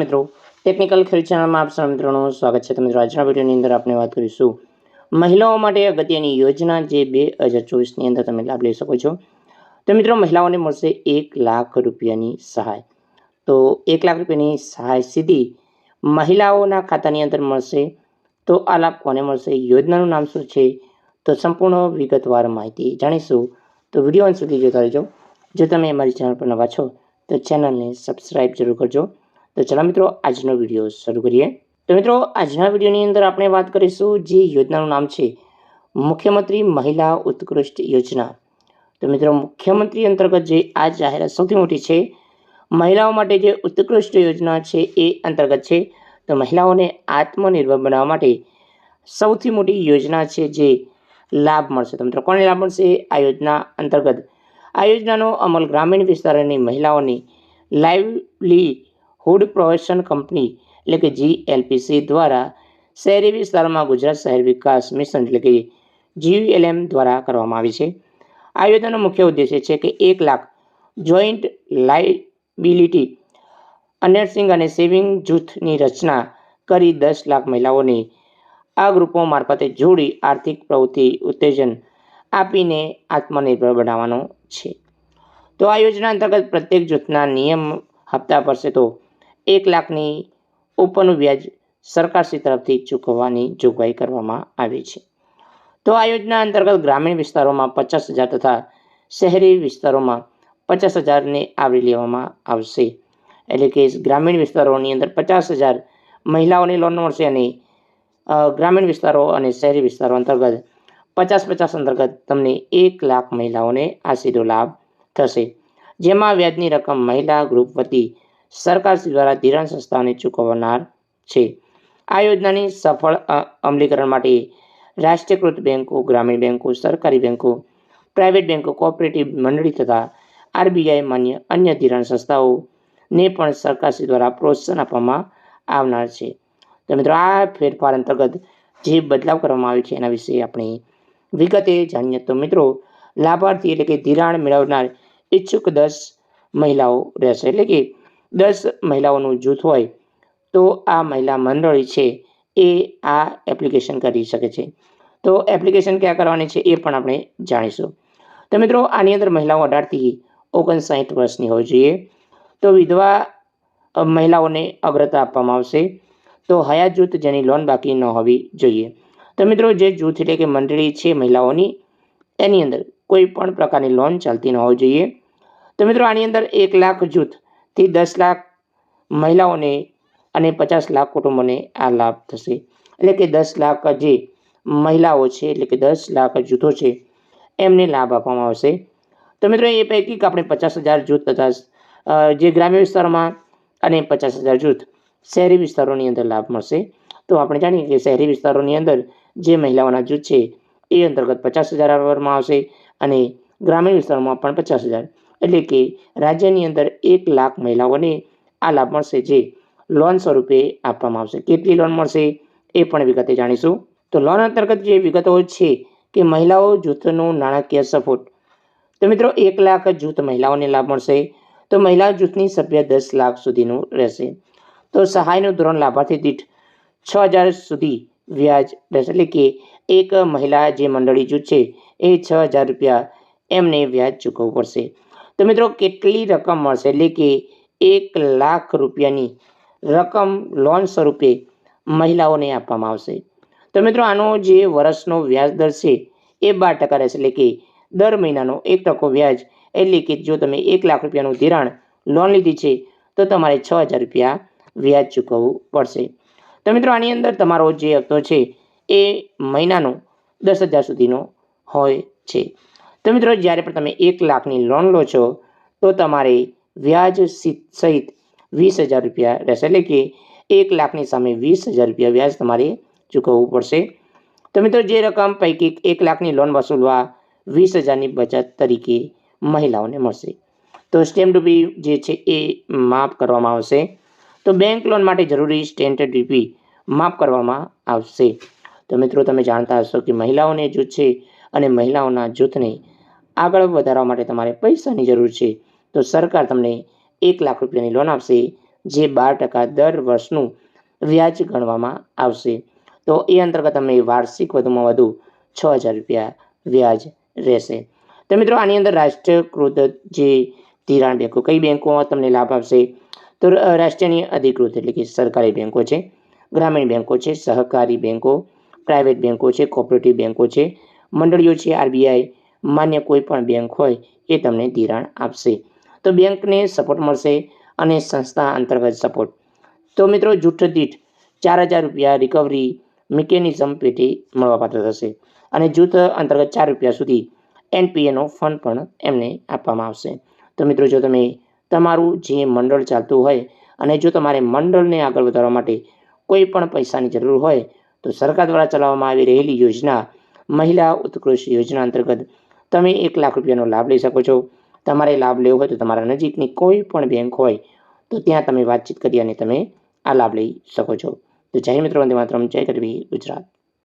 મિત્રો ટેકનિકલ ખેડૂત ચેનલમાં આપ સૌ મિત્રોનું સ્વાગત છે. તો મિત્રો, આજના વિડીયોની અંદર આપણે વાત કરીશું મહિલાઓ માટે અગત્યની યોજના જે બે હજાર ચોવીસની અંદર તમે લાભ લઈ શકો છો. તો મિત્રો, મહિલાઓને મળશે એક લાખ રૂપિયાની સહાય. તો એક લાખ રૂપિયાની સહાય સીધી મહિલાઓના ખાતાની અંદર મળશે. તો આ લાભ કોને મળશે? યોજનાનું નામ શું છે? તો સંપૂર્ણ વિગતવાર માહિતી જાણીશું. તો વીડિયો અંત સુધી જોતા રહેજો. જો તમે અમારી ચેનલ પર નવા છો, તો ચેનલને સબસ્ક્રાઈબ જરૂર કરજો. તો ચાલો મિત્રો, આજનો વીડિયો શરૂ કરીએ. તો મિત્રો, આજના વિડીયોની અંદર આપણે વાત કરીશું જે યોજનાનું નામ છે, મુખ્યમંત્રી મહિલા ઉત્કૃષ્ટ યોજના. તો મિત્રો, મુખ્યમંત્રી અંતર્ગત જે આ જાહેરાત સૌથી મોટી છે, મહિલાઓ માટે જે ઉત્કૃષ્ટ યોજના છે એ અંતર્ગત છે. તો મહિલાઓને આત્મનિર્ભર બનાવવા માટે સૌથી મોટી યોજના છે જે લાભ મળશે. તો મિત્રો, કોને લાભ મળશે? આ યોજના અંતર્ગત. આ યોજનાનો અમલ ગ્રામીણ વિસ્તારોની મહિલાઓની લાઇવલીહુડ પ્રોવેશન કંપની એટલે કે જીએલપીસી દ્વારા શહેરી વિસ્તારોમાં ગુજરાત શહેર વિકાસ મિશન, એટલે કે જીયુએલએમ દ્વારા કરવામાં આવી છે. આ યોજનાનો મુખ્ય ઉદ્દેશ્ય છે કે એક લાખ જોઈન્ટ લાઇબિલિટી અનર્સિંગ અને સેવિંગ જૂથની રચના કરી દસ લાખ મહિલાઓને આ ગ્રુપો મારફતે જોડી આર્થિક પ્રવૃત્તિ ઉત્તેજન આપીને આત્મનિર્ભર બનાવવાનો છે. તો આ યોજના અંતર્ગત પ્રત્યેક જૂથના નિયમ હપ્તા પડશે તો એક લાખની ઉપરનું વ્યાજ સરકારશ્રી તરફથી ચૂકવવાની જોગવાઈ કરવામાં આવી છે. તો આ યોજના અંતર્ગત ગ્રામીણ વિસ્તારોમાં પચાસ હજાર તથા શહેરી વિસ્તારોમાં પચાસ હજારને આવરી લેવામાં આવશે. એટલે કે ગ્રામીણ વિસ્તારોની અંદર પચાસ હજાર મહિલાઓની લોન મળશે અને ગ્રામીણ વિસ્તારો અને શહેરી વિસ્તારો અંતર્ગત પચાસ પચાસ અંતર્ગત તમને એક લાખ મહિલાઓને આ સીધો લાભ થશે. જેમાં વ્યાજની રકમ મહિલા ગ્રુપ વતી સરકાર દ્વારા ધિરાણ સંસ્થાઓને ચૂકવનાર છે. આ યોજનાની સફળ અમલીકરણ માટે રાષ્ટ્રીયકૃત બેન્કો ગ્રામીણ બેન્કો સરકારી બેન્કો પ્રાઇવેટ બેન્કો કોઓપરેટિવ મંડળી તથા આરબીઆઈ માન્ય અન્ય ધિરાણ સંસ્થાઓને પણ સરકારશ્રી દ્વારા પ્રોત્સાહન આપવામાં આવનાર છે. તો મિત્રો, આ ફેરફાર અંતર્ગત જે બદલાવ કરવામાં આવ્યો છે એના વિશે આપણે વિગતે જાણીએ. તો મિત્રો, લાભાર્થી એટલે કે ધિરાણ મેળવનાર ઈચ્છુક દસ મહિલાઓ રહેશે. એટલે કે દસ મહિલાઓનું જૂથ હોય, તો આ મહિલા મંડળી છે એ આ એપ્લિકેશન કરી શકે છે. તો એપ્લિકેશન ક્યાં કરવાની છે એ પણ આપણે જાણીશું. તો મિત્રો, આની અંદર મહિલાઓ અઢારથી ઓગણસાઠ વર્ષની હોવી જોઈએ. તો વિધવા મહિલાઓને અગ્રતા આપવામાં આવશે. તો હયાત જૂથ જેની લોન બાકી ન હોવી જોઈએ. તો મિત્રો, જે જૂથ એટલે કે મંડળી છે મહિલાઓની, એની અંદર કોઈ પણ પ્રકારની લોન ચાલતી ન હોવી જોઈએ. તો મિત્રો, આની અંદર એક લાખ જૂથથી દસ લાખ મહિલાઓને અને પચાસ લાખ કુટુંબોને આ લાભ થશે. એટલે કે દસ લાખ જે મહિલાઓ છે, એટલે કે દસ લાખ જૂથો છે, એમને લાભ આપવામાં આવશે. તો મિત્રો, એ પૈકી આપણે પચાસ હજાર જૂથ તથા જે ગ્રામ્ય વિસ્તારોમાં અને પચાસ હજાર જૂથ શહેરી વિસ્તારોની અંદર લાભ મળશે. તો આપણે જાણીએ કે શહેરી વિસ્તારોની અંદર જે મહિલાઓના જૂથ છે, એ અંતર્ગત પચાસ હજાર આપવામાં આવશે અને ગ્રામીણ વિસ્તારોમાં પણ પચાસ હજાર. એટલે કે રાજ્યની અંદર એક લાખ મહિલાઓને આ લાભ મળશે જે લોન સ્વરૂપે આપવામાં આવશે. કેટલી લોન મળશે એ પણ વિગતે જાણીશું. તો લોન અંતર્ગત જે વિગતો છે કે મહિલાઓ જૂથનું નાણાકીય સપોર્ટ. તો મિત્રો, એક લાખ જૂથ મહિલાઓને લાભ મળશે. તો મહિલા જૂથની સભ્ય દસ લાખ સુધીનું રહેશે. તો સહાયનું ધોરણ લાભાર્થી દીઠ છ હજાર સુધી વ્યાજ રહેશે. એટલે કે એક મહિલા જે મંડળી જૂથ છે એ છ હજાર રૂપિયા એમને વ્યાજ ચૂકવવું પડશે. તો મિત્રો કેટલી રકમ મળશે? એટલે કે એક લાખ રૂપિયાની રકમ લોન સ્વરૂપે મહિલાઓને આપવામાં આવશે. તો મિત્રો આનો જે વર્ષનો વ્યાજ દર છે એ બાર ટકા રહેશે. એટલે કે દર મહિનાનો એક ટકો વ્યાજ. એટલે કે જો તમે એક લાખ રૂપિયાનું ધિરાણ લોન લીધી છે, તો તમારે છ હજાર રૂપિયા વ્યાજ ચૂકવવું પડશે. તો મિત્રો આની અંદર તમારો જે હપ્તો છે એ મહિનાનો દસ હજાર સુધીનો હોય છે. તો મિત્રો, જ્યારે પણ તમે એક લાખની લોન લો છો, તો તમારે વ્યાજ સહિત વીસ હજાર રૂપિયા રહેશે. એટલે કે એક લાખની સામે વીસ હજાર રૂપિયા વ્યાજ તમારે ચૂકવવું પડશે. તો મિત્રો, જે રકમ પૈકી એક લાખની લોન વસૂલવા વીસ હજારની બચત તરીકે મહિલાઓને મળશે. તો સ્ટેમ્પ ડ્યુટી જે છે એ માફ કરવામાં આવશે. તો બેંક લોન માટે જરૂરી સ્ટેમ્પ ડ્યુટી માફ કરવામાં આવશે. તો મિત્રો, તમે જાણતા હશો કે મહિલાઓને જૂથ છે અને મહિલાઓના જૂથને આગળ વધારવા માટે તમારે પૈસાની જરૂર છે. તો સરકાર તમને એક લાખ રૂપિયાની લોન આપશે, જે બાર ટકા દર વર્ષનું વ્યાજ ગણવામાં આવશે. તો એ અંતર્ગત તમને વાર્ષિક વધુમાં વધુ છ હજાર રૂપિયા વ્યાજ રહેશે. તો મિત્રો, આની અંદર રાષ્ટ્રીયકૃત જે ધિરાણ બેંકો, કઈ બેંકો તમને લાભ આપશે? તો રાષ્ટ્રીયની અધિકૃત એટલે કે સરકારી બેંકો છે, ગ્રામીણ બેંકો છે, સહકારી બેંકો, પ્રાઇવેટ બેંકો છે, કોઓપરેટિવ બેંકો છે, મંડળીઓ છે, આરબીઆઈ માન્ય કોઈ પણ બેંક હોય એ તમને ધિરાણ આપશે. તો બેંકને સપોર્ટ મળશે અને સંસ્થા અંતર્ગત સપોર્ટ તો મિત્રો, જૂથ દીઠ ચાર હજાર રૂપિયા રિકવરી મિકેનિઝમ પેટે મળવાપાત્ર થશે અને જૂથ અંતર્ગત ચાર રૂપિયા સુધી એનપીએનો ફંડ પણ એમને આપવામાં આવશે. તો મિત્રો, જો તમે તમારું જે મંડળ ચાલતું હોય અને જો તમારે મંડળને આગળ વધારવા માટે કોઈ પણ પૈસાની જરૂર હોય, તો સરકાર દ્વારા ચલાવવામાં આવી રહેલી યોજના મહિલા ઉત્કૃષ્ટ યોજના અંતર્ગત તમે એક લાખ રૂપિયાનો લાભ લઈ શકો છો. તમારે લાભ લેવો હોય તો તમારા નજીકની કોઈ પણ બેંક હોય તો ત્યાં તમે વાતચીત કરી અને તમે આ લાભ લઈ શકો છો. તો જય મિત્રો, વંદે માતરમ, જય ગરવી ગુજરાત.